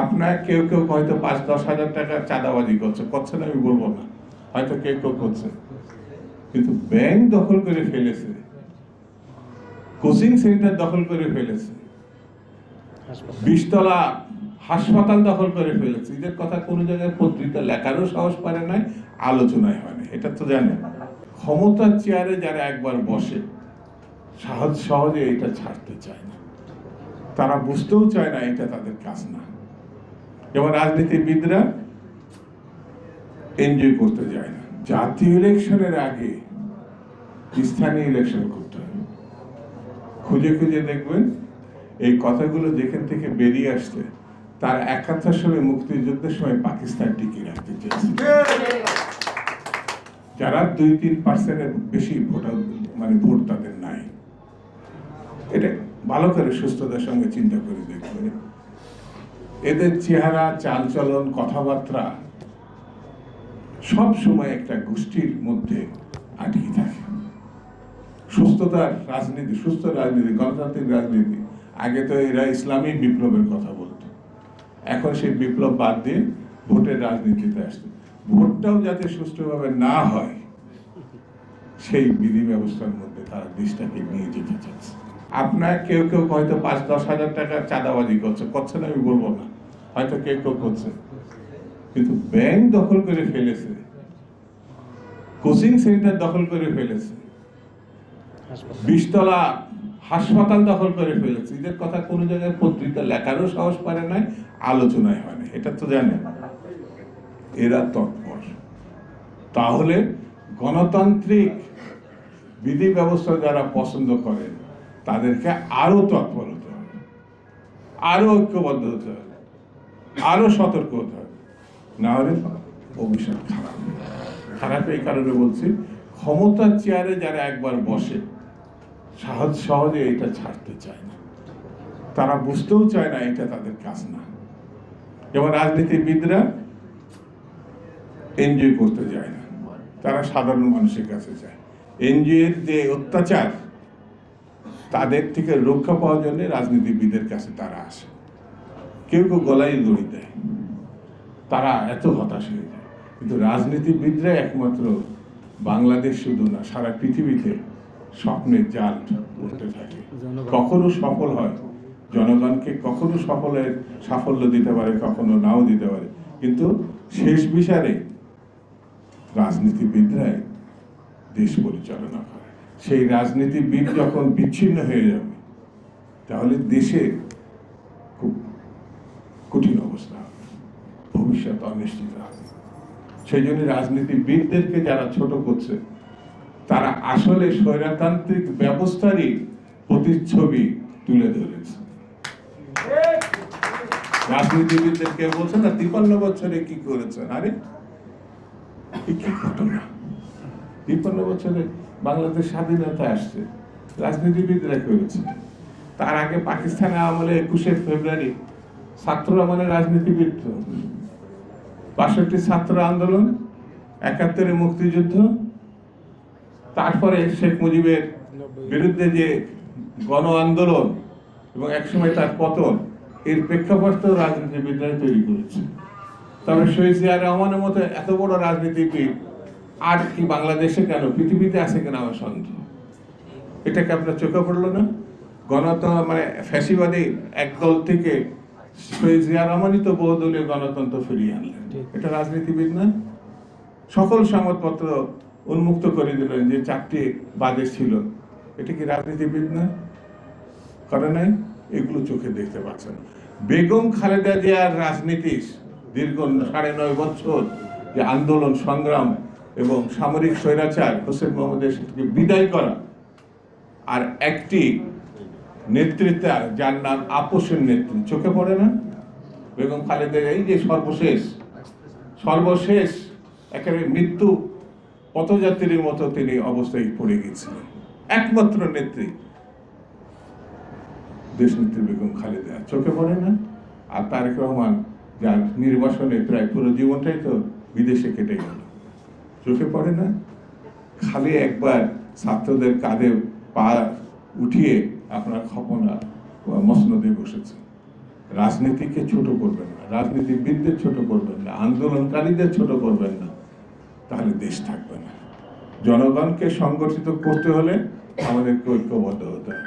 আপনার কেউ কেউ হয়তো পাঁচ দশ হাজার টাকার চাঁদাবাজি করছে। করছে না আমি বলব না। হয়তো কেউ কেউ করছে। কিন্তু ব্যাংক দখল করে ফেলেছে। কোচিং সেন্টার দখল করে ফেলেছে। বিশতলা হাসপাতাল দখল করে ফেলেছে। এদের কথা কোনো জায়গায় পত্রিকা লেখারও সাহস পারে নাই আলোচনায় হয় না এটা তো জানেন ক্ষমতার চেয়ারে যারা একবার বসে সহজ সহজে এটা ছাড়তে চায় না। তারা বুঝতেও চায় না এটা তাদের কাজ না। যেমন রাজনীতিবিদরা এনজয় করতে যায় না। জাতীয় ইলেকশনের আগে স্থানীয় ইলেকশন করতে হবে খুঁজে খুঁজে দেখবেন এই কথাগুলো যেখান থেকে বেরিয়ে আসছে, তার একাত্তর সালে মুক্তিযুদ্ধের সময় পাকিস্তান টিকিয়ে রাখতে চেয়েছে। যারা দুই তিন পার্সেন্টের বেশি ভোটার মানে ভোট তাদের নাই। এটা ভালো করে সুস্থতার সঙ্গে চিন্তা করে দেখবেন। এদের চেহারা, চালচলন, কথাবার্তা সব সময় একটা গোষ্ঠীর মধ্যে আটকে থাকে। সুস্থতার রাজনীতি, সুস্থ রাজনীতি, গণতান্ত্রিক রাজনীতি। আগে তো এরা ইসলামী বিপ্লবের কথা বলতো। এখন সেই বিপ্লব বাদ দিয়ে ভোটের রাজনীতিতে আসছে। ভোটটাও যাতে সুষ্ঠুভাবে না হয়, সেই বিধি ব্যবস্থার মধ্যে তারা দেশটাকে নিয়ে যেতে চাচ্ছে। আপনার কেউ কেউ হয়তো পাঁচ দশ হাজার টাকার চাঁদাবাজি করছে। করছে না আমি বলব না। হয়তো কেউ কেউ করছে। কিন্তু ব্যাংক দখল করে ফেলেছে। কোচিং সেন্টার দখল করে ফেলেছে। বিশতলা হাসপাতাল দখল করে ফেলেছে। এদের কথা কোনো জায়গায় পত্রিকা লেখারও সাহস পারে নাই আলোচনায় হয় না এটা তো জানেন এরা তৎপর। তাহলে গণতান্ত্রিক বিধি ব্যবস্থা যারা পছন্দ করেন তাদেরকে আরও তৎপর হতে হবে, আরও ঐক্যবদ্ধ হতে হবে, আরও সতর্ক হতে হবে। না হলে ভবিষ্যৎ খারাপ। খারাপ এই কারণে বলছি, ক্ষমতার চেয়ারে যারা একবার বসে সহজ সহজে এটা ছাড়তে চায় না। তারা বুঝতেও চায় না এটা তাদের কাজ না। যেমন রাজনীতিবিদরা এনজয় করতে যায় না, তারা সাধারণ মানুষের কাছে যায়। এনজিওর যে অত্যাচার তাদের থেকে রক্ষা পাওয়ার জন্য রাজনীতিবিদের কাছে তারা আসে। কেউ কেউ গলায় দড়ি দেয়। তারা এত হতাশ হয়ে যায়। কিন্তু রাজনীতিবিদরা একমাত্র বাংলাদেশ শুধু না সারা পৃথিবীতে স্বপ্নের জাল উঠতে থাকে। কখনো সফল হয় জনগণকে কখনো সফলের সাফল্য দিতে পারে কখনো নাও দিতে পারে। কিন্তু শেষ বিচারে রাজনীতিবিদরাই দেশ পরিচালনা করে। সেই রাজনীতিবিদ যখন বিচ্ছিন্ন হয়ে যাবে, তাহলে দেশে খুব কঠিন অবস্থা হবে। ভবিষ্যৎ অনিশ্চিত হবে। সেই জন্য রাজনীতিবিদদেরকে যারা ছোট করছে, তারা আসলে স্বৈরতান্ত্রিক ব্যবস্থারই প্রতিচ্ছবি তুলে ধরেছে। রাজনীতিবিদদেরকে বলছে, না, তিপান্ন বছরে কি করেছেন? আরে কি ঘটনা? তিপ্পান্ন বছরে বাংলাদেশ স্বাধীনতা আসছে, রাজনীতিবিদরা করেছে। তার আগে পাকিস্তানে আমলে একুশে ফেব্রুয়ারি ছাত্ররা মানে রাজনীতিবিদ। বাষট্টি ছাত্র আন্দোলন, একাত্তরে মুক্তিযুদ্ধ, তারপরে শেখ মুজিবের বিরুদ্ধে যে গণ আন্দোলন এবং একসময় তার পতন, এর প্রেক্ষাপট তো রাজনীতিবিদরাই তৈরি করেছে। তবে শহীদ জিয়া রহমানের মতো এত বড় রাজনীতিবিদ আর কি বাংলাদেশে কেন? পৃথিবীতে আছে কেন আমার সন্দেহ? এটাকে আপনার চোখে পড়ল না? গণতন্ত্র মানে ফ্যাসিবাদী একদল থেকে শহীদ জিয়া রহমানই তো বহুদলীয় গণতন্ত্র ফিরিয়ে আনলেন। এটা রাজনীতিবিদ না? সকল সংবাদপত্র উন্মুক্ত করে দিলেন যে চারটি বাদে ছিল। এটা কি রাজনীতিবিদ না? করে নাই? এগুলো চোখে দেখতে পাচ্ছেন বেগম খালেদা জিয়ার রাজনীতি দীর্ঘ সাড়ে নয় বছর যে আন্দোলন সংগ্রাম এবং সামরিক স্বৈরাচার হোসেন মোহাম্মদের সাথে বিদায় করা আর একটি নেতৃত্ব যার নাম আপোষের নেতৃত্ব। চোখে পড়ে না? বেগম খালেদা, এই যে সর্বশেষ সর্বশেষ একেবারে মৃত্যু পথযাত্রীর মতো তিনি অবস্থায় পড়ে গেছিলেন একমাত্র নেত্রী দেশনেত্রী বেগম খালেদা। চোখে পড়ে না? আর তারেক রহমান, যার নির্বাসনে প্রায় পুরো জীবনটাই তো বিদেশে কেটে গেল। চোখে পড়ে না? খালি একবার ছাত্রদের কাঁধে পা উঠিয়ে আপনার খপনা মসনদে বসেছে। রাজনীতিকে ছোট করবেন না, রাজনীতিবিদদের ছোট করবেন না, আন্দোলনকারীদের ছোট করবেন না, তাহলে দেশ থাকবে না। জনগণকে সংগঠিত করতে হলে আমাদেরকে ঐক্যবদ্ধ হতে হবে।